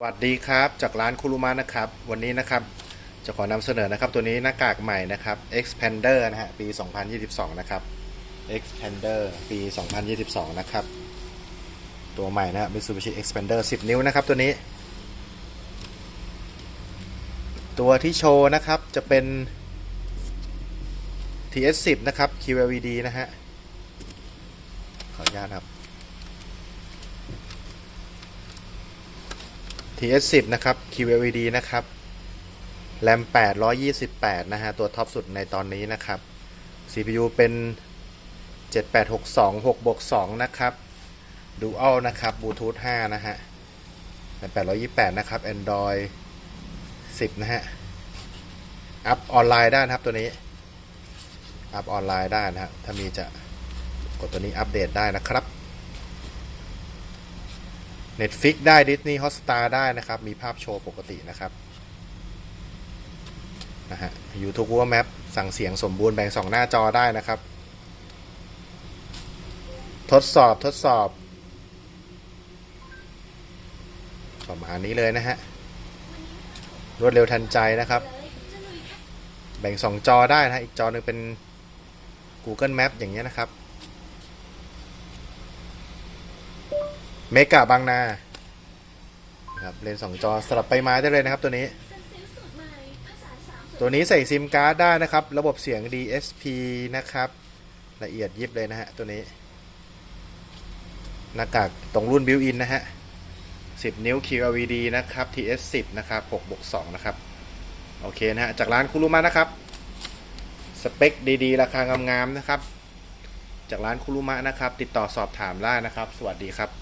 สวัสดีครับจากร้านคุรุมะนะครับ วันนี้นะครับ จะขอนำเสนอนะครับ ตัวนี้หน้ากากใหม่นะครับ Expander นะฮะปี 2022 นะครับ Expander ปี 2022 นะครับ ตัวใหม่นะฮะ Mitsubishi Expander 10 นิ้วนะครับ ตัวนี้ ตัวที่โชว์นะครับจะเป็น TS10 นะครับ QLED นะฮะขออนุญาตครับ TS10 นะครับ QLED นะครับแรม828 นะฮะ ตัวท็อปสุดในตอนนี้นะครับ CPU เป็น 7862 6บวก2นะครับ Dual นะครับ Bluetooth 5 นะฮะแรม828 นะครับ Android 10 นะฮะ อัพออนไลน์ได้นะครับตัวนี้ อัพออนไลน์ได้นะฮะถ้ามีจะกดตัวนี้อัปเดตได้นะครับ Netflix ได้ Disney Hotstar ได้นะครับ มีภาพโชว์ปกตินะครับนะฮะ YouTube Google Map สั่งเสียงสมบูรณ์แบ่งสองหน้าจอได้นะครับ ทดสอบทดสอบ ประมาณนี้เลยนะฮะ รวดเร็วทันใจนะครับ แบ่งสองจอได้นะฮะอีกจอหนึ่งเป็น Google Map อย่างเงี้ยนะครับ เมกะบางนาครับเลนส์สองจอสลับไปมาได้เลยนะครับตัวนี้ ตัวนี้ใส่ซิมการ์ดได้นะครับ ระบบเสียง DSP นะครับ ละเอียดยิบเลยนะฮะตัวนี้ หน้ากากตรงรุ่นบิวอินนะฮะ 10 นิ้ว QLED นะครับ TS10 นะครับ6บวก2นะครับ โอเคนะฮะ จากร้านคุรุมะนะครับ สเปคดีๆ ราคางามๆนะครับ จากร้านคุรุมะนะครับ ติดต่อสอบถามได้นะครับ สวัสดีครับ